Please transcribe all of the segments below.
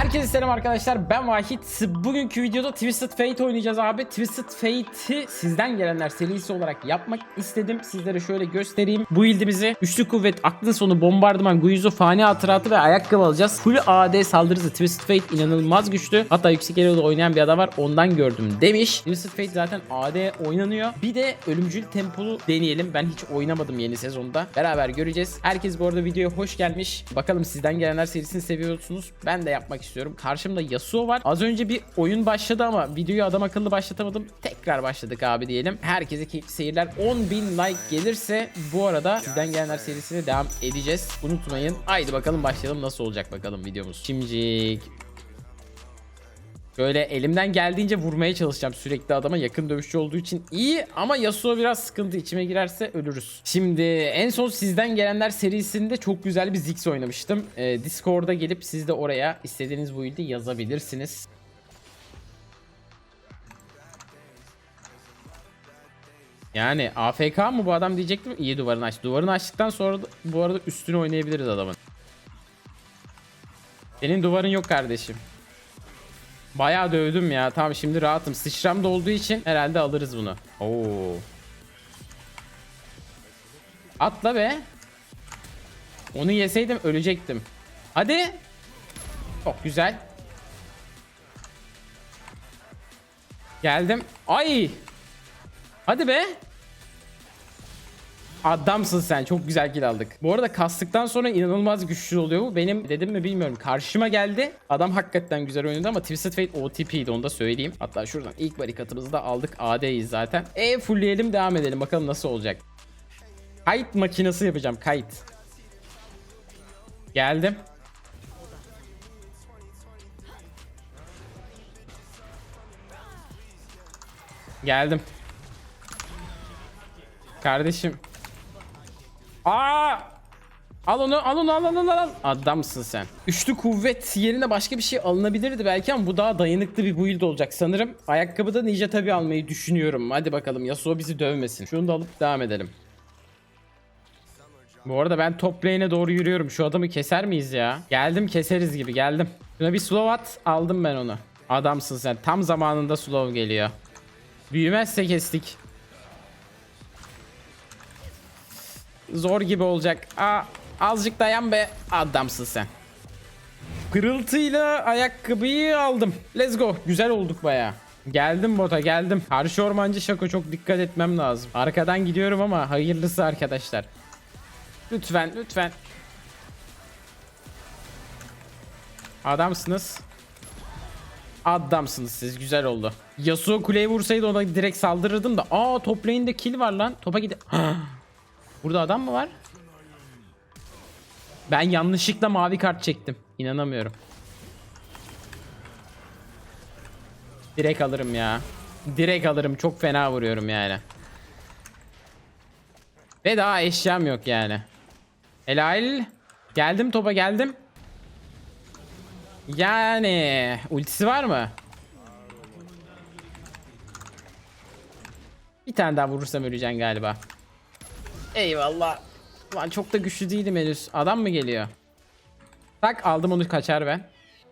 Herkese selam arkadaşlar ben Vahit. Bugünkü videoda Twisted Fate oynayacağız abi. Twisted Fate'i sizden gelenler serisi olarak yapmak istedim. Sizlere şöyle göstereyim. Bu build'imizi Üçlü kuvvet, aklın sonu, bombardıman, Guizo, fani hatıratı ve ayakkabı alacağız. Full AD saldırısı Twisted Fate inanılmaz güçlü. Hatta yüksek elo'da oynayan bir adam var ondan gördüm demiş. Twisted Fate zaten AD oynanıyor. Bir de ölümcül tempolu deneyelim. Ben hiç oynamadım yeni sezonda. Beraber göreceğiz. Herkes bu arada videoya hoş gelmiş. Bakalım sizden gelenler serisini seviyorsunuz Ben de yapmak istiyorum. Karşımda Yasuo var. Az önce bir oyun başladı ama videoyu adam akıllı başlatamadım. Tekrar başladık abi diyelim. Herkese keyifli seyirler. 10.000 like gelirse bu arada sizden gelenler serisine devam edeceğiz. Unutmayın. Haydi bakalım başlayalım. Nasıl olacak bakalım videomuz. Şimdilik Böyle elimden geldiğince vurmaya çalışacağım sürekli adama yakın dövüşçü olduğu için iyi ama Yasuo biraz sıkıntı içime girerse ölürüz. Şimdi en son sizden gelenler serisinde çok güzel bir Ziggs oynamıştım. Ee, Discord'a gelip siz de oraya istediğiniz build'i yazabilirsiniz. Yani AFK mı bu adam diyecektim. İyi duvarını aç. Duvarını açtıktan sonra da, bu arada üstüne oynayabiliriz adamın. Senin duvarın yok kardeşim. Bayağı dövdüm ya. Tamam şimdi rahatım. Sıçram da olduğu için herhalde alırız bunu. Oo. Atla be. Onu yeseydim ölecektim. Hadi. Çok güzel. Geldim. Ay. Hadi be. Adamsın sen. Çok güzel kill aldık. Bu arada kastıktan sonra inanılmaz güçlü oluyor bu. Benim dedim mi bilmiyorum. Karşıma geldi. Adam hakikaten güzel oynadı ama Twisted Fate OTP'ydi onu da söyleyeyim. Hatta şuradan ilk barikatımızı da aldık. AD'yiz zaten. E fullleyelim devam edelim. Bakalım nasıl olacak. Kayıt makinesi yapacağım. Kayıt. Geldim. Geldim. Kardeşim. Aa! Al onu, al onu, al al al al. Adamsın sen. Üçlü kuvvet yerine başka bir şey alınabilirdi belki ama bu daha dayanıklı bir build olacak sanırım. Ayakkabıda ninja tabi almayı düşünüyorum. Hadi bakalım Yasuo bizi dövmesin. Şunu da alıp devam edelim. Bu arada ben top lane'e doğru yürüyorum. Şu adamı keser miyiz ya? Geldim keseriz gibi geldim. Şuna bir slow at. Aldım ben onu. Adamsın sen. Tam zamanında slow geliyor. Büyümezse kestik. Zor gibi olacak. Aa, azıcık dayan be. Adamsın sen. Pırıltıyla ayakkabıyı aldım. Let's go. Güzel olduk baya. Geldim bota geldim. Karşı ormancı Şako çok dikkat etmem lazım. Arkadan gidiyorum ama hayırlısı arkadaşlar. Lütfen lütfen. Adamsınız. Adamsınız siz güzel oldu. Yasuo kuleye vursaydı ona direkt saldırırdım da. Aa top lane'de kill var lan. Topa gide. Burada adam mı var? Ben yanlışlıkla mavi kart çektim. İnanamıyorum. Direkt alırım ya. Direkt alırım. Çok fena vuruyorum yani. Ve daha eşyam yok yani. Helal. Geldim topa geldim. Yani ultisi var mı? Bir tane daha vurursam öleceksin galiba. Eyvallah. Lan çok da güçlü değilim henüz. Adam mı geliyor? Tak aldım onu kaçar ben.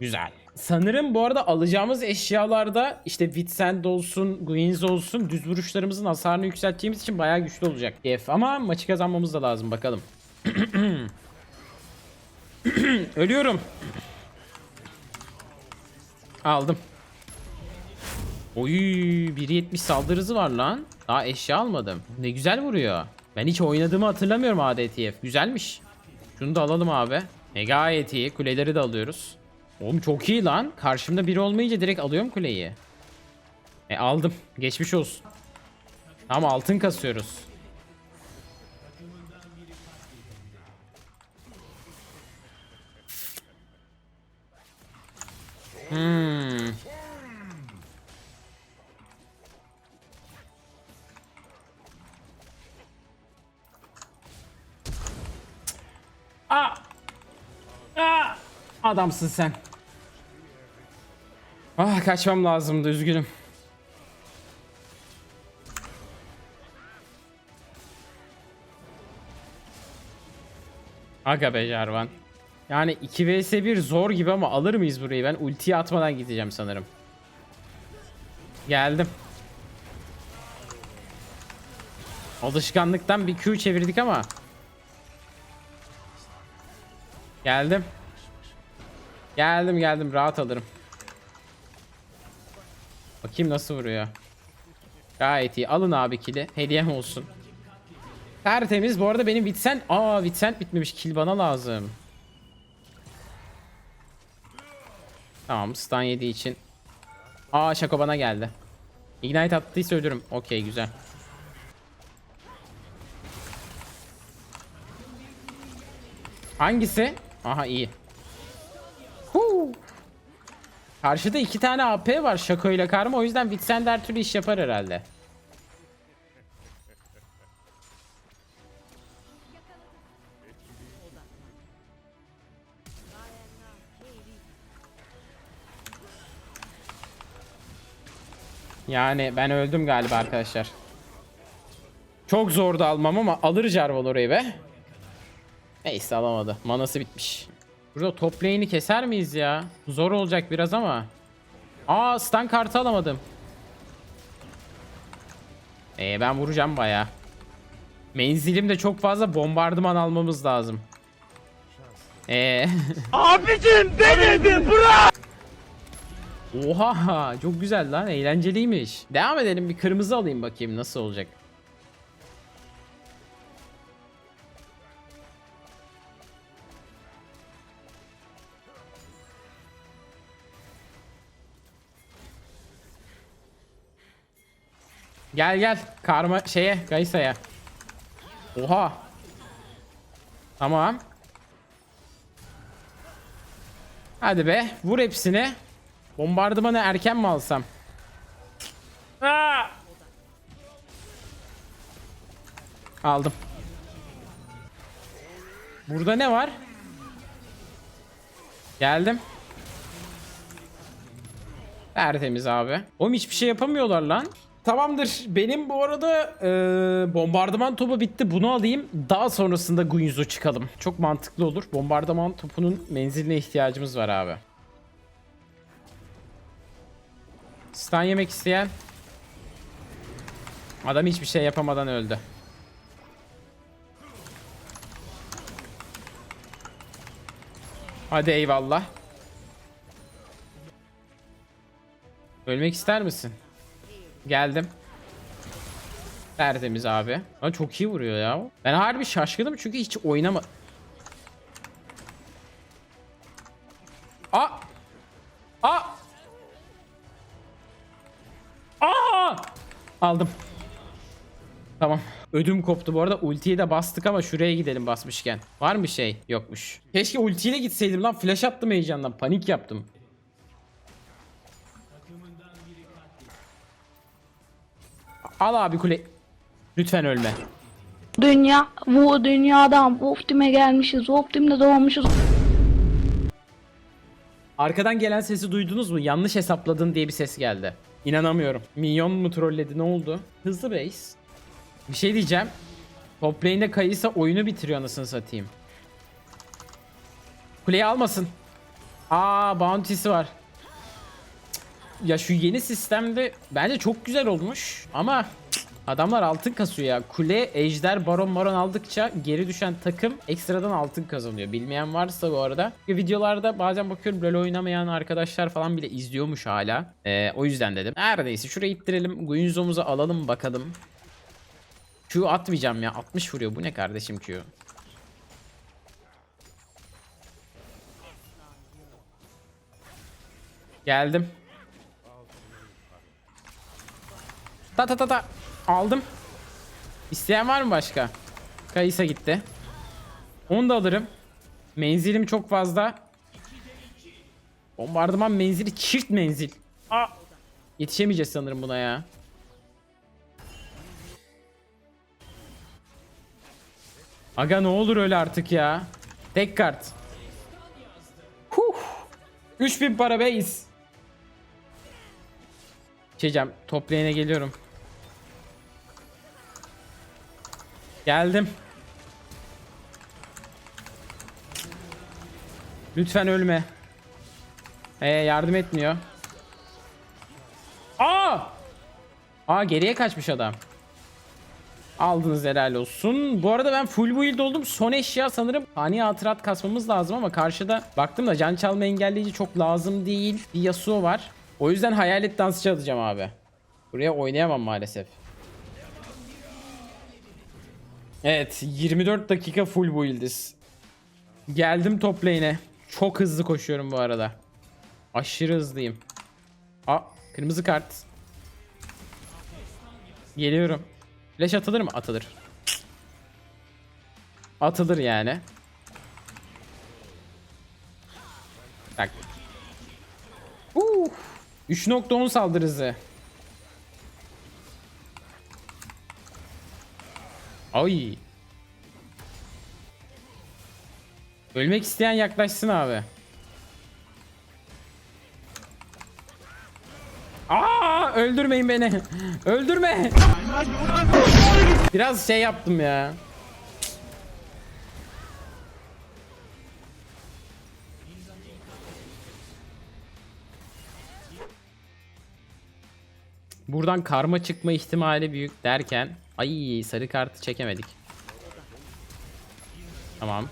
Güzel. Sanırım bu arada alacağımız eşyalarda işte Witsend olsun, Guinness olsun düz vuruşlarımızın hasarını yükselteceğimiz için bayağı güçlü olacak. F ama maçı kazanmamız da lazım bakalım. Ölüyorum. Aldım. Oy 1.70 saldırı hızı var lan. Daha eşya almadım. Ne güzel vuruyor. Ben hiç oynadığımı hatırlamıyorum ADTF. Güzelmiş. Şunu da alalım abi. Gayet iyi. Kuleleri de alıyoruz. Oğlum çok iyi lan. Karşımda biri olmayınca direkt alıyorum kuleyi. E aldım. Geçmiş olsun. Tamam altın kasıyoruz. Hmm. Adamsın sen. Ah kaçmam lazımdı üzgünüm. Aga be Jarvan. Yani 2 vs 1 zor gibi ama alır mıyız burayı? Ben ultiyi atmadan gideceğim sanırım. Geldim. Alışkanlıktan bir Q çevirdik ama. Geldim. Geldim geldim rahat alırım. Bakayım nasıl vuruyor. Gayet iyi. Alın abi kili. Hediyem olsun. Tertemiz. Bu arada benim Vincent... Aa Vincent bitmemiş. Kill bana lazım. Tamam stun yediği için. Aa Şako bana geldi. Ignite attıysa ölürüm. Okey güzel. Hangisi? Aha iyi. Karşıda iki tane AP var Şako ile Karma. O yüzden Vincent her türlü iş yapar herhalde. Yani ben öldüm galiba arkadaşlar. Çok zordu almam ama alır Jarvan orayı be. Neyse alamadı. Manası bitmiş. Burada top lane'i keser miyiz ya? Zor olacak biraz ama. Aa stun kartı alamadım. Ee, ben vuracağım baya. Menzilim de çok fazla bombardıman almamız lazım. Ee. Abicim denedi bırak. Oha çok güzel lan eğlenceliymiş. Devam edelim bir kırmızı alayım bakayım nasıl olacak. Gel gel karma şeye Gaysa'ya. Oha. Tamam. Hadi be vur hepsini. Bombardımanı erken mi alsam? Aa! Aldım. Burada ne var? Geldim. Tertemiz abi. Oğlum hiçbir şey yapamıyorlar lan. Tamamdır. Benim bu arada e, bombardıman topu bitti. Bunu alayım. Daha sonrasında Gunyuz'u çıkalım. Çok mantıklı olur. Bombardıman topunun menziline ihtiyacımız var abi. Stun yemek isteyen Adam hiçbir şey yapamadan öldü. Hadi eyvallah. Ölmek ister misin? Geldim. Tertemiz abi. Ama çok iyi vuruyor ya. Ben harbi şaşkınım çünkü hiç oynama... Aa! Aa! Aa! Aldım. Tamam. Ödüm koptu bu arada. Ultiyi de bastık ama şuraya gidelim basmışken. Var mı şey? Yokmuş. Keşke ultiyle gitseydim lan. Flash attım heyecandan. Panik yaptım. Al abi kule. Lütfen ölme. Dünya, bu dünyadan optime gelmişiz, optimde doğmuşuz. Arkadan gelen sesi duydunuz mu? Yanlış hesapladın diye bir ses geldi. İnanamıyorum. Minyon mu trolledi ne oldu? Hızlı base. Bir şey diyeceğim. Top lane'de Kayısa oyunu bitiriyor anasını satayım. Kuleyi almasın. Aa bounty'si var. Ya şu yeni sistemde bence çok güzel olmuş ama adamlar altın kasıyor ya. Kule, ejder, baron, maron aldıkça geri düşen takım ekstradan altın kazanıyor. Bilmeyen varsa bu arada. Videolarda bazen bakıyorum LoL oynamayan arkadaşlar falan bile izliyormuş hala. Ee, o yüzden dedim. Neredeyse şuraya ittirelim. Guinzo'muzu alalım bakalım. Q atmayacağım ya. 60 vuruyor. Bu ne kardeşim Q? Geldim. Ta ta ta ta. Aldım. İsteyen var mı başka? Kayısa gitti. Onu da alırım. Menzilim çok fazla. Bombardıman menzili çift menzil. Aa. Yetişemeyeceğiz sanırım buna ya. Aga ne olur öyle artık ya. Tek kart. Huh. 3000 para base. Şeycem top geliyorum. Geldim. Lütfen ölme. Ee, yardım etmiyor. Aa! Aa geriye kaçmış adam. Aldınız helal olsun. Bu arada ben full build oldum. Son eşya sanırım hani hatırat kasmamız lazım ama karşıda baktım da can çalma engelleyici çok lazım değil. Bir Yasuo var. O yüzden hayalet dansçı atacağım abi. Buraya oynayamam maalesef. Evet 24 dakika full build'iz. Geldim top lane'e. Çok hızlı koşuyorum bu arada. Aşırı hızlıyım. Aa kırmızı kart. Geliyorum. Flash atılır mı? Atılır. Atılır yani. Bak. Uh. 3.10 saldırı Ay. Ölmek isteyen yaklaşsın abi. Aa, öldürmeyin beni. Öldürme. Biraz şey yaptım ya. Buradan karma çıkma ihtimali büyük derken ay sarı kartı çekemedik. Tamam.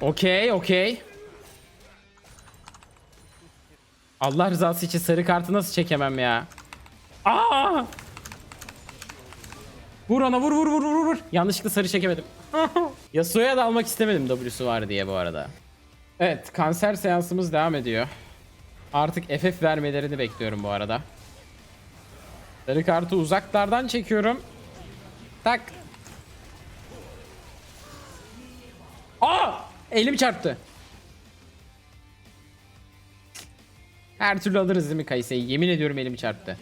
Okey, okey. Allah rızası için sarı kartı nasıl çekemem ya? Aa! Vur ona vur vur vur vur vur. Yanlışlıkla sarı çekemedim. Yasuo'ya da almak istemedim W'su var diye bu arada. Evet kanser seansımız devam ediyor. Artık FF vermelerini bekliyorum bu arada. Sarı kartı uzaklardan çekiyorum. Tak. Aa! Elim çarptı. Her türlü alırız değil mi Kayse'yi? Yemin ediyorum elim çarptı.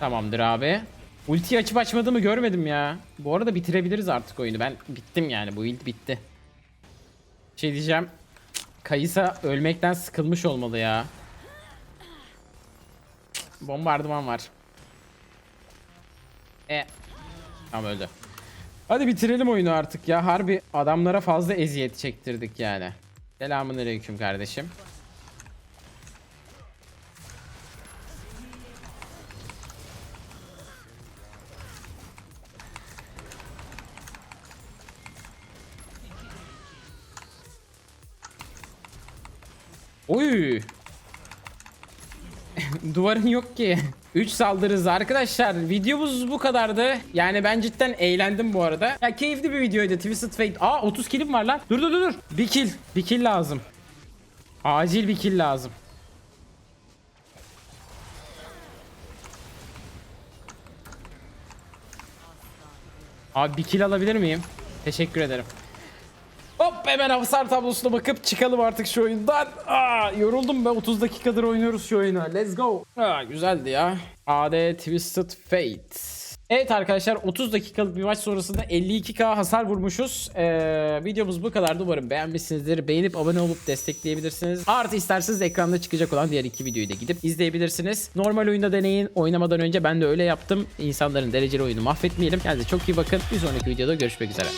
Tamamdır abi. Ulti açıp açmadığımı görmedim ya. Bu arada bitirebiliriz artık oyunu. Ben bittim yani. Bu ilk bitti. Şey diyeceğim. Kayısa ölmekten sıkılmış olmalı ya. Bombardıman var. E. Tamam öldü. Hadi bitirelim oyunu artık ya. Harbi adamlara fazla eziyet çektirdik yani. Selamun aleyküm kardeşim. Oy. Duvarın yok ki. 3 saldırırız arkadaşlar. Videomuz bu kadardı. Yani ben cidden eğlendim bu arada. Ya keyifli bir videoydu. Twisted Fate. Aa 30 killim var lan. Dur dur dur dur. Bir kill. Bir kill lazım. Acil bir kill lazım. Abi bir kill alabilir miyim? Teşekkür ederim. Hemen hasar tablosuna bakıp çıkalım artık şu oyundan. Aa, yoruldum be 30 dakikadır oynuyoruz şu oyunu. Let's go. Aa, güzeldi ya. AD Twisted Fate. Evet arkadaşlar 30 dakikalık bir maç sonrasında 52k hasar vurmuşuz. Ee, videomuz bu kadardı. Umarım beğenmişsinizdir. Beğenip abone olup destekleyebilirsiniz. Artı isterseniz ekranda çıkacak olan diğer iki videoyu da gidip izleyebilirsiniz. Normal oyunda deneyin. Oynamadan önce ben de öyle yaptım. İnsanların dereceli oyunu mahvetmeyelim. Kendinize çok iyi bakın. Bir sonraki videoda görüşmek üzere.